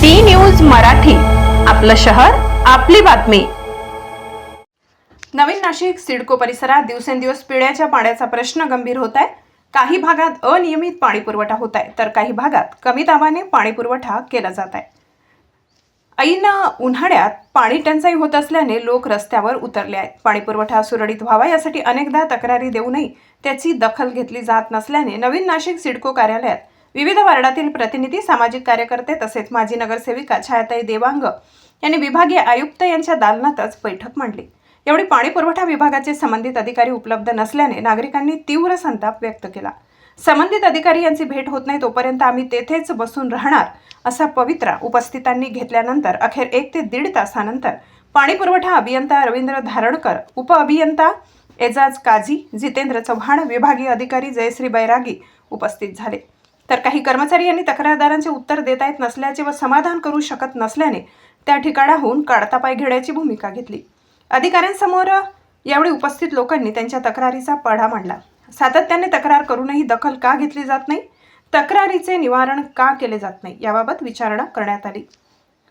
D news Marathi. आपलं शहर आपली बातमी. नवीन नाशिक सिडको परिसरात दिवसेंदिवस पिण्याच्या पाण्याचा प्रश्न गंभीर होत आहे काही भागात अनियमित पाणी पुरवठा होत आहे तर काही भागात कमी दाबाने पाणी पुरवठा केला जात आहे ऐन उन्हाळ्यात पाणी टंचाई होत असल्याने लोक रस्त्यावर उतरले आहेत. पाणी पुरवठा सुरळीत व्हावा यासाठी अनेकदा तक्रारी देऊनही त्याची दखल घेतली जात नसल्याने नवीन नाशिक सिडको कार्यालयात विविध वार्डातील प्रतिनिधी सामाजिक कार्यकर्ते तसेच माजी नगरसेविका छायाताई देवांग यांनी विभागीय आयुक्त यांच्या दालनातच बैठक मांडली. एवढी पाणी पुरवठा विभागाचे संबंधित अधिकारी उपलब्ध नसल्याने नागरिकांनी तीव्र संताप व्यक्त केला. संबंधित अधिकारी यांची भेट होत नाही तोपर्यंत आम्ही तेथेच बसून राहणार असा पवित्रा उपस्थितांनी घेतल्यानंतर अखेर एक ते दीड तासानंतर पाणी पुरवठा अभियंता रवींद्र धारणकर उपअभियंता एजाज काझी जितेंद्र चव्हाण विभागीय अधिकारी जयश्री बैरागी उपस्थित झाले. तर काही कर्मचारी यांनी तक्रारदारांचे उत्तर देता येत नसल्याचे व समाधान करू शकत नसल्याने त्या ठिकाणाहून काढता पाय घेण्याची भूमिका घेतली. अधिकाऱ्यांसमोर यावेळी उपस्थित लोकांनी त्यांच्या तक्रारीचा पढा मांडला. सातत्याने तक्रार करूनही दखल का घेतली जात नाही? तक्रारीचे निवारण का केले जात नाही? याबाबत विचारणा करण्यात आली.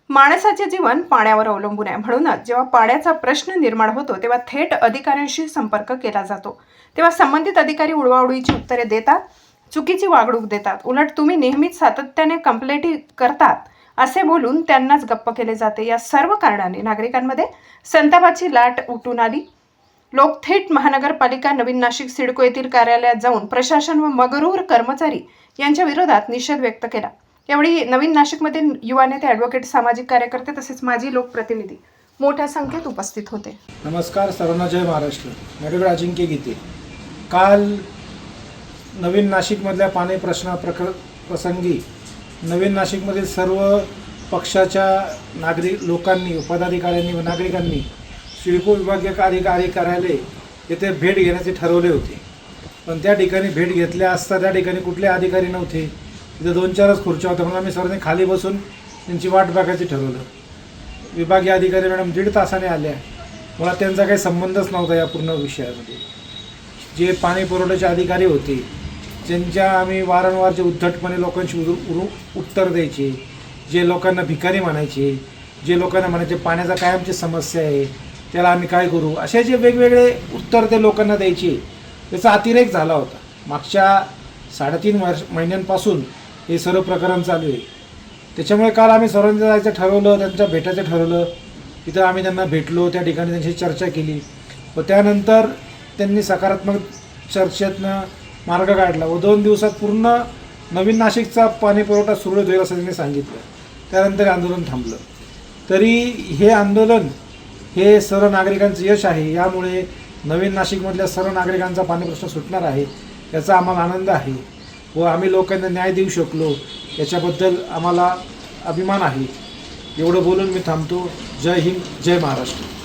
माणसाचे जीवन पाण्यावर अवलंबून आहे. म्हणूनच जेव्हा पाण्याचा प्रश्न निर्माण होतो तेव्हा थेट अधिकाऱ्यांशी संपर्क केला जातो. तेव्हा संबंधित अधिकारी उडवाउडीची उत्तरे देतात. चुकीची वागणूक देतात. उलट तुम्ही नेहमीच सातत्याने कंप्लेटी करतात असे बोलून त्यांनाच गप्प केले जाते. या सर्व कारणाने नागरिकांमध्ये संतापाची लाट उठून आली. लोक थेट महानगरपालिका नवीन नाशिक सिडको येथील कार्यालयात जाऊन प्रशासन व मगरूर कर्मचारी यांच्या विरोधात निषेध व्यक्त केला. यावेळी नवीन नाशिकमध्ये युवा नेते ॲडव्होकेट सामाजिक कार्यकर्ते तसेच माजी लोकप्रतिनिधी मोठ्या संख्येत उपस्थित होते. नमस्कार सर्वांना जय महाराष्ट्र. अजिंक्य गीते. काल नवीन नाशिकमधल्या पाणी प्रश्ना प्रक प्रसंगी नवीन नाशिकमधील सर्व पक्षाच्या नागरिक लोकांनी पदाधिकाऱ्यांनी व नागरिकांनी सिडको विभागीय कार्यकारी कार्यालय येथे भेट घेण्याचे ठरवले होते. पण त्या ठिकाणी भेट घेतल्या असता त्या ठिकाणी कुठले अधिकारी नव्हते. तिथे दोन चारच खुर्च्या होत्या. म्हणून आम्ही सर्वांनी खाली बसून त्यांची वाट बघायची ठरवलं. विभागीय अधिकारी मॅडम दीड तासाने आल्या. मुळात त्यांचा काही संबंधच नव्हता या पूर्ण विषयामध्ये. जे पाणी पुरवठ्याचे अधिकारी होते ज्यांच्या आम्ही वारंवार जे उद्धटपणे लोकांशी उत्तर द्यायचे जे लोकांना भिकारी म्हणायचे जे लोकांना म्हणायचे पाण्याचा काय आमची समस्या आहे? त्याला आम्ही काय करू? असे जे वेगवेगळे उत्तर ते लोकांना द्यायचे. त्याचा अतिरेक झाला होता. मागच्या साडेतीन वर्ष महिन्यांपासून हे सर्व प्रकरण चालू आहे. त्याच्यामुळे काल आम्ही सर्वांचं जायचं ठरवलं त्यांच्या भेटायचं ठरवलं. तिथं आम्ही त्यांना भेटलो त्या ठिकाणी त्यांची चर्चा केली. व त्यानंतर त्यांनी सकारात्मक चर्चेतनं मार्ग काढला व दोन दिवसात पूर्ण नवीन नाशिकचा पाणीपुरवठा सुरळीत होईल असं त्यांनी सांगितलं. त्यानंतर आंदोलन थांबलं. तरी हे आंदोलन हे सर्व नागरिकांचं यश आहे. यामुळे नवीन नाशिकमधल्या सर्व नागरिकांचा पाणी प्रश्न सुटणार आहे याचा आम्हाला आनंद आहे व आम्ही लोकांना न्याय देऊ शकलो. याच्याबद्दल आम्हाला अभिमान आहे. एवढं बोलून मी थांबतो. जय हिंद जय महाराष्ट्र.